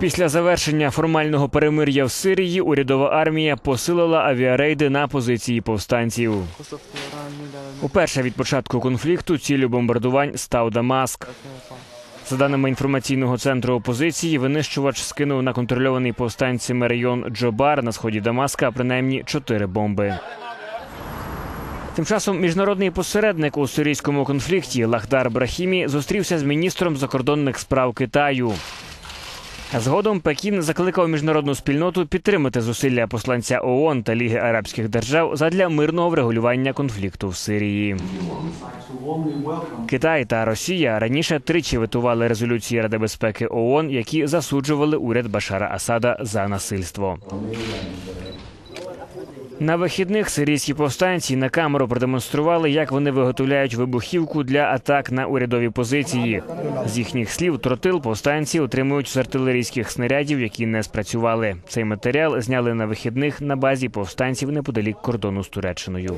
Після завершення формального перемир'я в Сирії урядова армія посилила авіарейди на позиції повстанців. Уперше від початку конфлікту ціллю бомбардувань став Дамаск. За даними інформаційного центру опозиції, винищувач скинув на контрольований повстанцями район Джобар на сході Дамаска принаймні чотири бомби. Тим часом міжнародний посередник у сирійському конфлікті Лахдар Брахімі зустрівся з міністром закордонних справ Китаю. Згодом Пекін закликав міжнародну спільноту підтримати зусилля посланця ООН та Ліги Арабських держав задля мирного врегулювання конфлікту в Сирії. Китай та Росія раніше тричі витували резолюції Ради безпеки ООН, які засуджували уряд Башара Асада за насильство. На вихідних сирійські повстанці на камеру продемонстрували, як вони виготовляють вибухівку для атак на урядові позиції. З їхніх слів, тротил повстанці отримують з артилерійських снарядів, які не спрацювали. Цей матеріал зняли на вихідних на базі повстанців неподалік кордону з Туреччиною.